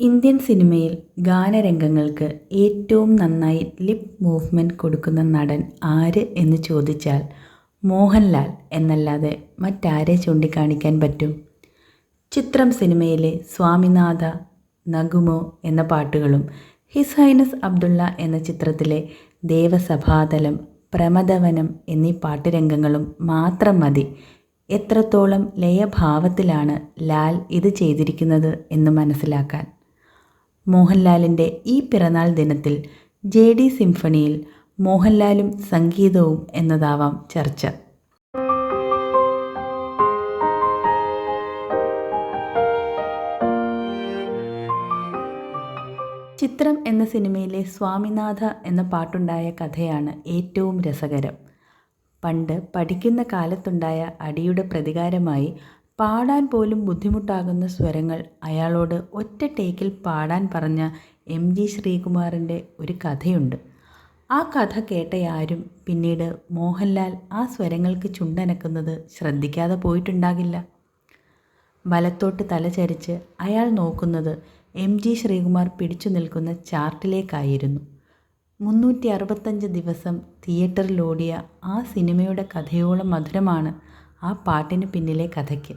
Indian സിനിമയിൽ ഗാനരംഗങ്ങൾക്ക് ഏറ്റവും നന്നായി ലിപ് മൂവ്മെന്റ് കൊടുക്കുന്ന നടൻ ആര് എന്ന് ചോദിച്ചാൽ മോഹൻലാൽ എന്നല്ലാതെ മറ്റാരെ ചൂണ്ടിക്കാണിക്കാൻ പറ്റും? ചിത്രം സിനിമയിലെ സ്വാമിനാഥ നഗുമോ എന്ന പാട്ടുകളും ഹിസ് ഹൈനസ് അബ്ദുള്ള എന്ന ചിത്രത്തിലെ ദേവസഭാതലം പ്രമദവനം എന്നീ പാട്ടുരംഗങ്ങളും മാത്രം മതി എത്രത്തോളം ലയഭാവത്തിലാണ് ലാൽ ഇത് ചെയ്തിരിക്കുന്നത് എന്ന് മനസ്സിലാക്കാൻ. മോഹൻലാലിന്റെ ഈ പിറന്നാൾ ദിനത്തിൽ ജെ ഡി സിംഫണിയിൽ മോഹൻലാലും സംഗീതവും എന്നതാവാം ചർച്ച. ചിത്രം എന്ന സിനിമയിലെ സ്വാമിനാഥ എന്ന പാട്ടുണ്ടായ കഥയാണ് ഏറ്റവും രസകരം. പണ്ട് പഠിക്കുന്ന കാലത്തുണ്ടായ അടിയുടെ പ്രതികാരമായി പാടാൻ പോലും ബുദ്ധിമുട്ടാകുന്ന സ്വരങ്ങൾ അയാളോട് ഒറ്റ ടേക്കിൽ പാടാൻ പറഞ്ഞ എം ജി ശ്രീകുമാറിന്റെ ഒരു കഥയുണ്ട്. ആ കഥ കേട്ടയാരും പിന്നീട് മോഹൻലാൽ ആ സ്വരങ്ങൾക്ക് ചുണ്ടനക്കുന്നത് ശ്രദ്ധിക്കാതെ പോയിട്ടുണ്ടാകില്ല. വലത്തോട്ട് തലചരിച്ച് അയാൾ നോക്കുന്നത് എം ജി ശ്രീകുമാർ പിടിച്ചു നിൽക്കുന്ന ചാർട്ടിലേക്കായിരുന്നു. മുന്നൂറ്റി അറുപത്തഞ്ച് ദിവസം തിയേറ്ററിലോടിയ ആ സിനിമയുടെ കഥയോളം മധുരമാണ് ആ പാട്ടിന് പിന്നിലെ കഥയ്ക്ക്.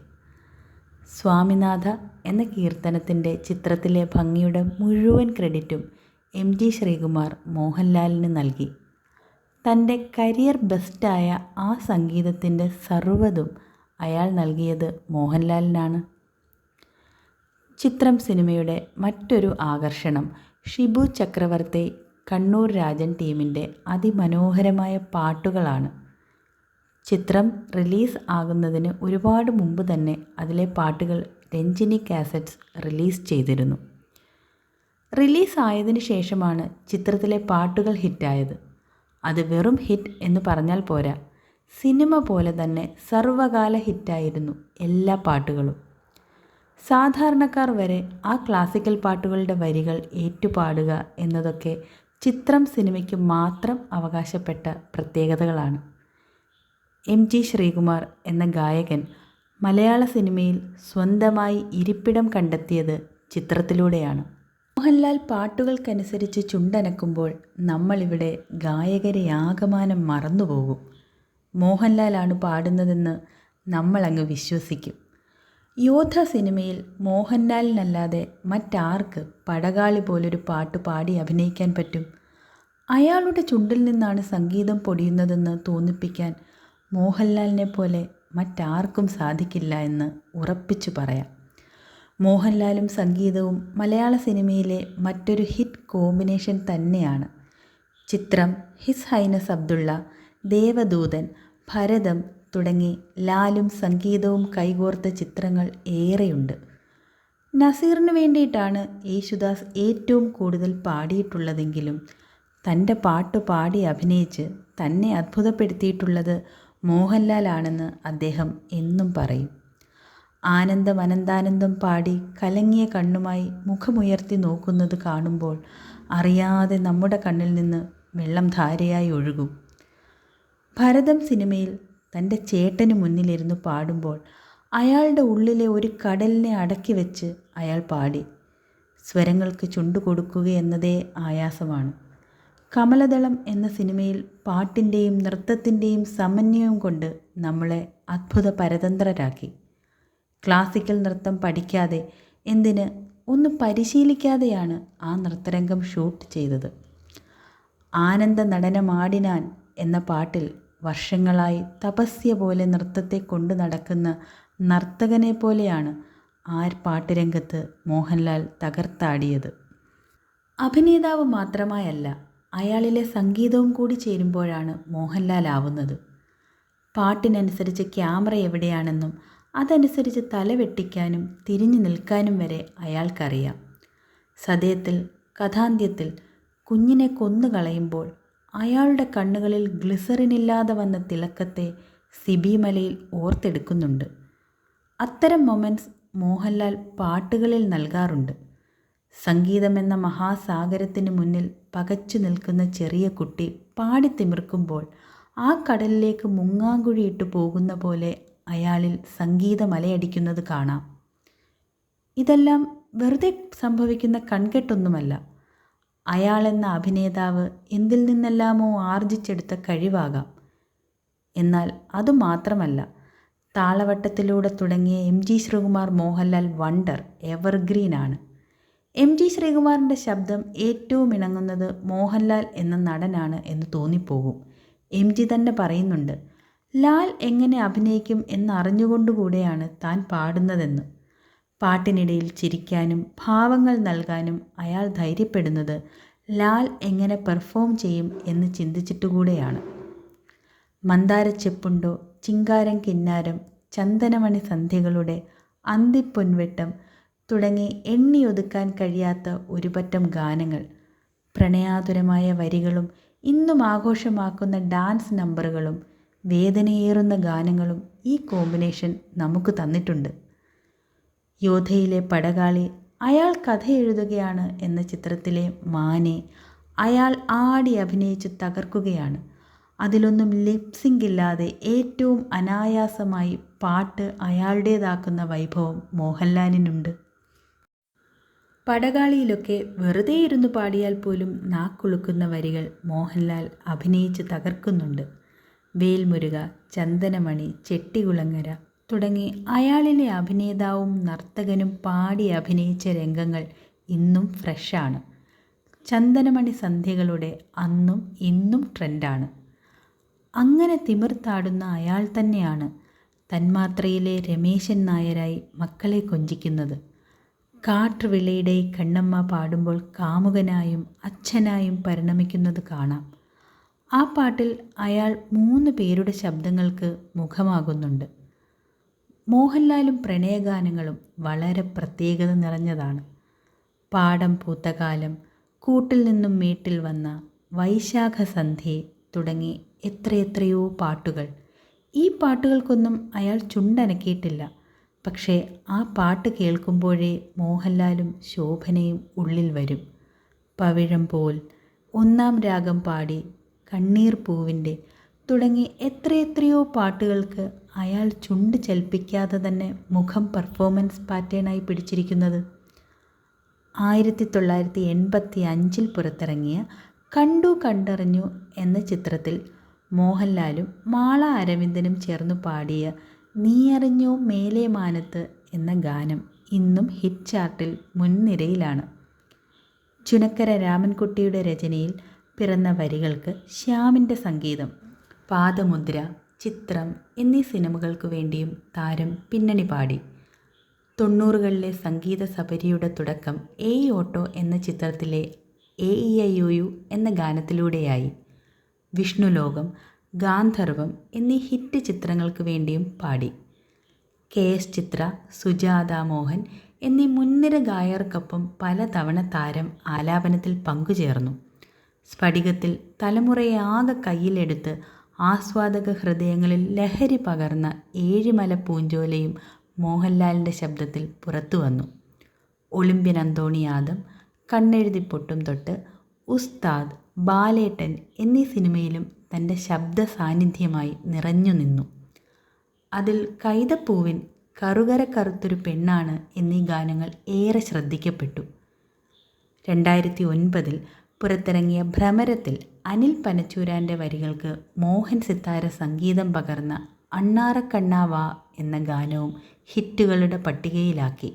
സ്വാമിനാഥ എന്ന കീർത്തനത്തിന്റെ ചിത്രത്തിലെ ഭംഗിയുടെ മുഴുവൻ ക്രെഡിറ്റും എം ജി ശ്രീകുമാർ മോഹൻലാലിന് നൽകി. തന്റെ കരിയർ ബെസ്റ്റായ ആ സംഗീതത്തിന്റെ സർവതും അയാൾ നൽകിയത് മോഹൻലാലിനാണ്. ചിത്രം സിനിമയുടെ മറ്റൊരു ആകർഷണം ഷിബു ചക്രവർത്തി കണ്ണൂർ രാജൻ ടീമിന്റെ അതിമനോഹരമായ പാട്ടുകളാണ്. ചിത്രം റിലീസ് ആകുന്നതിന് ഒരുപാട് മുമ്പ് തന്നെ അതിലെ പാട്ടുകൾ രഞ്ജിനി കാസറ്റ്സ് റിലീസ് ചെയ്തിരുന്നു. റിലീസ് ആയതിന് ശേഷമാണ് ചിത്രത്തിലെ പാട്ടുകൾ ഹിറ്റായത്. അത് വെറും ഹിറ്റ് എന്ന് പറഞ്ഞാൽ പോരാ. സിനിമ പോലെ തന്നെ സർവകാല ഹിറ്റായിരുന്നു എല്ലാ പാട്ടുകളും. സാധാരണക്കാർ വരെ ആ ക്ലാസിക്കൽ പാട്ടുകളുടെ വരികൾ ഏറ്റുപാടുക എന്നതൊക്കെ ചിത്രം സിനിമയ്ക്ക് മാത്രം അവകാശപ്പെട്ട പ്രത്യേകതകളാണ്. എം ജി ശ്രീകുമാർ എന്ന ഗായകൻ മലയാള സിനിമയിൽ സ്വന്തമായി ഇരിപ്പിടം കണ്ടെത്തിയത് ചിത്രത്തിലൂടെയാണ്. മോഹൻലാൽ പാട്ടുകൾക്കനുസരിച്ച് ചുണ്ടനക്കുമ്പോൾ നമ്മളിവിടെ ഗായകരെ ആകമാനം മറന്നുപോകും. മോഹൻലാലാണ് പാടുന്നതെന്ന് നമ്മളങ്ങ് വിശ്വസിക്കും. യോധ സിനിമയിൽ മോഹൻലാലിനല്ലാതെ മറ്റാർക്ക് പടകാളി പോലൊരു പാട്ട് പാടി അഭിനയിക്കാൻ പറ്റും? അയാളുടെ ചുണ്ടിൽ നിന്നാണ് സംഗീതം പൊടിയുന്നതെന്ന് തോന്നിപ്പിക്കാൻ മോഹൻലാലിനെ പോലെ മറ്റാർക്കും സാധിക്കില്ല എന്ന് ഉറപ്പിച്ചു പറയാം. മോഹൻലാലും സംഗീതവും മലയാള സിനിമയിലെ മറ്റൊരു ഹിറ്റ് കോമ്പിനേഷൻ തന്നെയാണ്. ചിത്രം ഹിസ് ഹൈനസ് അബ്ദുള്ള ദേവദൂതൻ ഭരതം തുടങ്ങി ലാലും സംഗീതവും കൈകോർത്ത ചിത്രങ്ങൾ ഏറെയുണ്ട്. നസീറിന് വേണ്ടിയിട്ടാണ് യേശുദാസ് ഏറ്റവും കൂടുതൽ പാടിയിട്ടുള്ളതെങ്കിലും തന്റെ പാട്ട് പാടി അഭിനയിച്ച് തന്നെ അത്ഭുതപ്പെടുത്തിയിട്ടുള്ളത് മോഹൻലാലാണെന്ന് അദ്ദേഹം എന്നും പറയും. ആനന്ദം അനന്താനന്ദം പാടി കലങ്ങിയ കണ്ണുമായി മുഖമുയർത്തി നോക്കുന്നത് കാണുമ്പോൾ അറിയാതെ നമ്മുടെ കണ്ണിൽ നിന്ന് വെള്ളം ധാരയായി ഒഴുകും. ഭരതം സിനിമയിൽ തന്റെ ചേട്ടന് മുന്നിലിരുന്ന് പാടുമ്പോൾ അയാളുടെ ഉള്ളിലെ ഒരു കടലിനെ അടക്കി വെച്ച് അയാൾ പാടി. സ്വരങ്ങൾക്ക് ചുണ്ടു കൊടുക്കുക എന്നതേ ആയാസമാണ്. കമലദളം എന്ന സിനിമയിൽ പാട്ടിന്റെയും നൃത്തത്തിന്റെയും സമന്വയം കൊണ്ട് നമ്മളെ അത്ഭുത പരതന്ത്രരാക്കി. ക്ലാസിക്കൽ നൃത്തം പഠിക്കാതെ എന്തിന് ഒന്ന് പരിശീലിക്കാതെയാണ് ആ നൃത്തരംഗം ഷൂട്ട് ചെയ്തത്. ആനന്ദ നടനമാടിനാൻ എന്ന പാട്ടിൽ വർഷങ്ങളായി തപസ്യ പോലെ നൃത്തത്തെ കൊണ്ടു നടക്കുന്ന നർത്തകനെ പോലെയാണ് ആർ പാട്ടുരംഗത്ത് മോഹൻലാൽ തകർത്താടിയത്. അഭിനേതാവ് മാത്രമായല്ല അയാളിലെ സംഗീതവും കൂടി ചേരുമ്പോഴാണ് മോഹൻലാൽ ആവുന്നത്. പാട്ടിനനുസരിച്ച് ക്യാമറ എവിടെയാണെന്നും അതനുസരിച്ച് തല വെട്ടിക്കാനും തിരിഞ്ഞു നിൽക്കാനും വരെ അയാൾക്കറിയാം. സദയത്തിൽ കഥാന്ത്യത്തിൽ കുഞ്ഞിനെ കൊന്നു കളയുമ്പോൾ അയാളുടെ കണ്ണുകളിൽ ഗ്ലിസറിനില്ലാതെ വന്ന തിളക്കത്തെ സിബിമലയിൽ ഓർത്തെടുക്കുന്നുണ്ട്. അത്തരം മൊമെന്റ്സ് മോഹൻലാൽ പാട്ടുകളിൽ നൽകാറുണ്ട്. സംഗീതമെന്ന മഹാസാഗരത്തിന് മുന്നിൽ പകച്ചു നിൽക്കുന്ന ചെറിയ കുട്ടി പാടിത്തിമിർക്കുമ്പോൾ ആ കടലിലേക്ക് മുങ്ങാങ്കുഴിയിട്ട് പോകുന്ന പോലെ അയാളിൽ സംഗീതമലയടിക്കുന്നത് കാണാം. ഇതെല്ലാം വെറുതെ സംഭവിക്കുന്ന കൺകെട്ടൊന്നുമല്ല. അയാളെന്ന അഭിനേതാവ് എന്തിൽ നിന്നെല്ലാമോ ആർജിച്ചെടുത്ത കഴിവാകാം. എന്നാൽ അതുമാത്രമല്ല താളവട്ടത്തിലൂടെ തുടങ്ങിയ M G Sreekumar Mohanlal wonder evergreen ആണ്. എം ജി ശ്രീകുമാറിന്റെ ശബ്ദം ഏറ്റവും ഇണങ്ങുന്നത് മോഹൻലാൽ എന്ന നടനാണ് എന്ന് തോന്നിപ്പോകും. എം ജി തന്നെ പറയുന്നുണ്ട് ലാൽ എങ്ങനെ അഭിനയിക്കും എന്നറിഞ്ഞുകൊണ്ടുകൂടെയാണ് താൻ പാടുന്നതെന്ന്. പാട്ടിനിടയിൽ ചിരിക്കാനും ഭാവങ്ങൾ നൽകാനും അയാൾ ധൈര്യപ്പെടുന്നത് ലാൽ എങ്ങനെ പെർഫോം ചെയ്യും എന്ന് ചിന്തിച്ചിട്ടുകൂടെയാണ്. മന്ദാരച്ചെപ്പുണ്ടോ ചിങ്കാരം കിന്നാരം ചന്ദനമണി സന്ധ്യകളുടെ അന്തിപ്പൊൻവെട്ടം തുടങ്ങി എണ്ണിയൊതുക്കാൻ കഴിയാത്ത ഒരുപറ്റം ഗാനങ്ങൾ. പ്രണയാതുരമായ വരികളും ഇന്നും ആഘോഷമാക്കുന്ന ഡാൻസ് നമ്പറുകളും വേദനയേറുന്ന ഗാനങ്ങളും ഈ കോമ്പിനേഷൻ നമുക്ക് തന്നിട്ടുണ്ട്. യോധയിലെ പടകാളി അയാൾ കഥ എഴുതുകയാണ് എന്ന ചിത്രത്തിലെ മാനെ അയാൾ ആടി അഭിനയിച്ച് തകർക്കുകയാണ്. അതിലൊന്നും ലിപ്സിംഗ് ഇല്ലാതെ ഏറ്റവും അനായാസമായി പാട്ട് അയാളുടേതാക്കുന്ന വൈഭവം മോഹൻലാലിനുണ്ട്. പടകാളിയിലൊക്കെ വെറുതെ ഇരുന്ന് പാടിയാൽ പോലും നാക്കുളുക്കുന്ന വരികൾ മോഹൻലാൽ അഭിനയിച്ച് തകർക്കുന്നുണ്ട്. വേൽമുരുക ചന്ദനമണി ചെട്ടികുളങ്ങര തുടങ്ങി. അയാളിലെ അഭിനേതാവും നർത്തകനും പാടി അഭിനയിച്ച രംഗങ്ങൾ ഇന്നും ഫ്രഷാണ്. ചന്ദനമണി സന്ധ്യകളുടെ അന്നും ഇന്നും ട്രെൻഡാണ്. അങ്ങനെ തിമിർത്താടുന്ന അയാൾ തന്നെയാണ് തന്മാത്രയിലെ രമേശൻ നായരായി മക്കളെ കൊഞ്ചിക്കുന്നത്. കാട്ടുവിളയുടെ കണ്ണമ്മ പാടുമ്പോൾ കാമുകനായും അച്ഛനായും പരിണമിക്കുന്നത് കാണാം. ആ പാട്ടിൽ അയാൾ മൂന്ന് പേരുടെ ശബ്ദങ്ങൾക്ക് മുഖമാകുന്നുണ്ട്. മോഹൻലാലും പ്രണയഗാനങ്ങളും വളരെ പ്രത്യേകത നിറഞ്ഞതാണ്. പാടം പൂത്തകാലം കൂട്ടിൽ നിന്നും മേട്ടിൽ വന്ന വൈശാഖ സന്ധ്യ തുടങ്ങി എത്രയെത്രയോ പാട്ടുകൾ. ഈ പാട്ടുകൾക്കൊന്നും അയാൾ ചുണ്ടനക്കിയിട്ടില്ല. പക്ഷേ ആ പാട്ട് കേൾക്കുമ്പോഴേ മോഹൻലാലും ശോഭനയും ഉള്ളിൽ വരും. പവിഴം പോൽ ഒന്നാം രാഗം പാടി കണ്ണീർ പൂവിന്റെ തുടങ്ങി എത്രയെത്രയോ പാട്ടുകൾക്ക് അയാൾ ചുണ്ട് ചലിപ്പിക്കാതെ തന്നെ മുഖം പെർഫോമൻസ് പാറ്റേണായി പിടിച്ചിരിക്കുന്നത്. ആയിരത്തി തൊള്ളായിരത്തി എൺപത്തി അഞ്ചിൽ പുറത്തിറങ്ങിയ കണ്ടു കണ്ടറിഞ്ഞു എന്ന ചിത്രത്തിൽ മോഹൻലാലും മാള അരവിന്ദനും ചേർന്ന് പാടിയ നീ മേലെ മാനത്ത് എന്ന ഗാനം ഇന്നും ഹിറ്റ് ചാർട്ടിൽ മുൻനിരയിലാണ്. ചുനക്കര രാമൻകുട്ടിയുടെ രചനയിൽ പിറന്ന വരികൾക്ക് ശ്യാമിന്റെ സംഗീതം. പാദമുദ്ര ചിത്രം എന്നീ സിനിമകൾക്കു വേണ്ടിയും താരം പിന്നണി പാടി. തൊണ്ണൂറുകളിലെ സംഗീത സബരിയുടെ തുടക്കം എ ഓട്ടോ എന്ന ചിത്രത്തിലെ A E I O U എന്ന ഗാനത്തിലൂടെയായി. വിഷ്ണുലോകം ഗാന്ധർവം എന്നീ ഹിറ്റ് ചിത്രങ്ങൾക്ക് വേണ്ടിയും പാടി. കെ എസ് ചിത്ര സുജാത മോഹൻ എന്നീ മുൻനിര ഗായകർക്കൊപ്പം പലതവണ താരം ആലാപനത്തിൽ പങ്കുചേർന്നു. സ്ഫടികത്തിൽ തലമുറയെ ആകെ കയ്യിലെടുത്ത് ആസ്വാദക ഹൃദയങ്ങളിൽ ലഹരി പകർന്ന ഏഴിമല പൂഞ്ചോലയും മോഹൻലാലിന്റെ ശബ്ദത്തിൽ പുറത്തു വന്നു. ഒളിമ്പ്യൻ അന്തോണി യാദം കണ്ണെഴുതി പൊട്ടും തൊട്ട് ഉസ്താദ് ബാലേട്ടൻ എന്നീ സിനിമയിലും തന്റെ ശബ്ദ സാന്നിധ്യമായി നിറഞ്ഞു നിന്നു. അതിൽ കൈതപ്പൂവിൻ കറുകര കറുത്തൊരു പെണ്ണാണ് എന്നീ ഗാനങ്ങൾ ഏറെ ശ്രദ്ധിക്കപ്പെട്ടു. രണ്ടായിരത്തി ഒൻപതിൽ പുറത്തിറങ്ങിയ ഭ്രമരത്തിൽ അനിൽ പനച്ചൂരാന്റെ വരികൾക്ക് മോഹൻ സിത്താര സംഗീതം പകർന്ന അണ്ണാറക്കണ്ണാവാ എന്ന ഗാനവും ഹിറ്റുകളുടെ പട്ടികയിലാക്കി.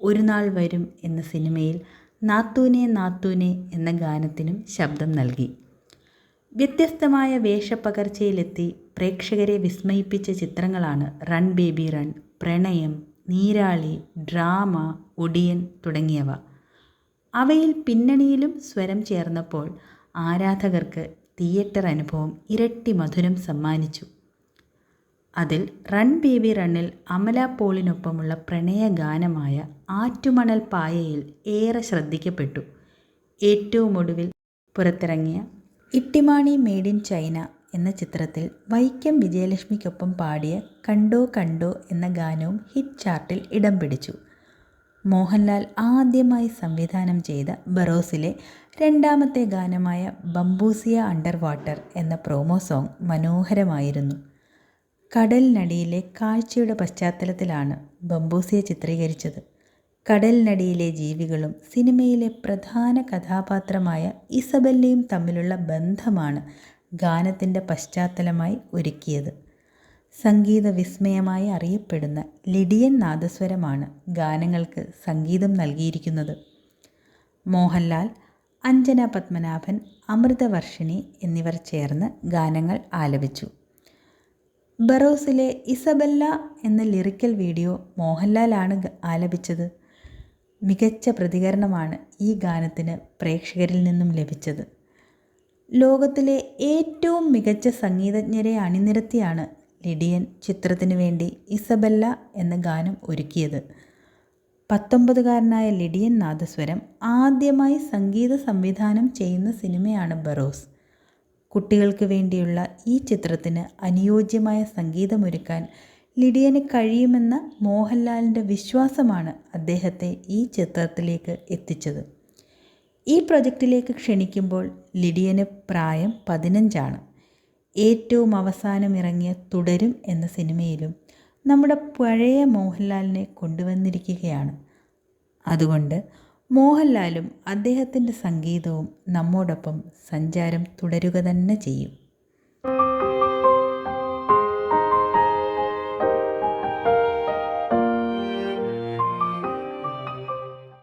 ഒരു നാൾ വരും എന്ന സിനിമയിൽ നാത്തൂനെ നാത്തൂനെ എന്ന ഗാനത്തിനും ശബ്ദം നൽകി. വ്യത്യസ്തമായ വേഷപ്പകർച്ചയിലെത്തി പ്രേക്ഷകരെ വിസ്മയിപ്പിച്ച ചിത്രങ്ങളാണ് റൺ ബേബി റൺ പ്രണയം നീരാളി ഡ്രാമ ഒടിയൻ തുടങ്ങിയവ. അവയിൽ പിന്നണിയിലും സ്വരം ചേർന്നപ്പോൾ ആരാധകർക്ക് തിയേറ്റർ അനുഭവം ഇരട്ടി മധുരം സമ്മാനിച്ചു. അതിൽ റൺ ബേബി റണ്ണിൽ അമല പോളിനൊപ്പമുള്ള പ്രണയഗാനമായ ആറ്റുമണൽ പായയിൽ ഏറെ ശ്രദ്ധിക്കപ്പെട്ടു. ഏറ്റവും ഒടുവിൽ പുറത്തിറങ്ങിയ ഇട്ടിമാണി മെയ്ഡ് ഇൻ ചൈന എന്ന ചിത്രത്തിൽ വൈക്കം വിജയലക്ഷ്മിക്കൊപ്പം പാടിയ കണ്ടോ കണ്ടോ എന്ന ഗാനവും ഹിറ്റ് ചാർട്ടിൽ ഇടം പിടിച്ചു. മോഹൻലാൽ ആദ്യമായി സംവിധാനം ചെയ്ത ബറോസിലെ രണ്ടാമത്തെ ഗാനമായ ബംബൂസിയ അണ്ടർ വാട്ടർ എന്ന പ്രോമോ സോങ് മനോഹരമായിരുന്നു. കടലിനടിയിലെ കാഴ്ചയുടെ പശ്ചാത്തലത്തിലാണ് ബംബൂസിയ ചിത്രീകരിച്ചത്. കടലിനടിയിലെ ജീവികളും സിനിമയിലെ പ്രധാന കഥാപാത്രമായ ഇസബല്ലയും തമ്മിലുള്ള ബന്ധമാണ് ഗാനത്തിന്റെ പശ്ചാത്തലമായി ഒരുക്കിയത്. സംഗീത വിസ്മയമായി അറിയപ്പെടുന്ന ലിഡിയൻ നാദസ്വരമാണ് ഗാനങ്ങൾക്ക് സംഗീതം നൽകിയിരിക്കുന്നത്. മോഹൻലാൽ അഞ്ജന പത്മനാഭൻ അമൃതവർഷിണി എന്നിവർ ചേർന്ന് ഗാനങ്ങൾ ആലപിച്ചു. ബറോസിലെ ഇസബല്ല എന്ന ലിറിക്കൽ വീഡിയോ മോഹൻലാലാണ് ആലപിച്ചത്. മികച്ച പ്രതികരണമാണ് ഈ ഗാനത്തിന് പ്രേക്ഷകരിൽ നിന്നും ലഭിച്ചത്. ലോകത്തിലെ ഏറ്റവും മികച്ച സംഗീതജ്ഞരെ അണിനിരത്തിയാണ് ലിഡിയൻ ചിത്രത്തിനു വേണ്ടി ഇസബെല്ല എന്ന ഗാനം ഒരുക്കിയത്. പത്തൊമ്പതുകാരനായ ലിഡിയൻ നാദസ്വരം ആദ്യമായി സംഗീത സംവിധാനം ചെയ്യുന്ന സിനിമയാണ് ബറോസ്. കുട്ടികൾക്ക് വേണ്ടിയുള്ള ഈ ചിത്രത്തിന് അനുയോജ്യമായ സംഗീതമൊരുക്കാൻ ലിഡിയന് കഴിയുമെന്ന മോഹൻലാലിന്റെ വിശ്വാസമാണ് അദ്ദേഹത്തെ ഈ ചിത്രത്തിലേക്ക് എത്തിച്ചത്. ഈ പ്രൊജക്റ്റിലേക്ക് ക്ഷണിക്കുമ്പോൾ ലിഡിയന് പ്രായം പതിനഞ്ചാണ്. ഏറ്റവും അവസാനം ഇറങ്ങിയ തുടരും എന്ന സിനിമയിലും നമ്മുടെ പഴയ മോഹൻലാലിനെ കൊണ്ടുവന്നിരിക്കുകയാണ്. അതുകൊണ്ട് മോഹൻലാലും അദ്ദേഹത്തിന്റെ സംഗീതവും നമ്മോടൊപ്പം സഞ്ചാരം തുടരുക തന്നെ ചെയ്യും.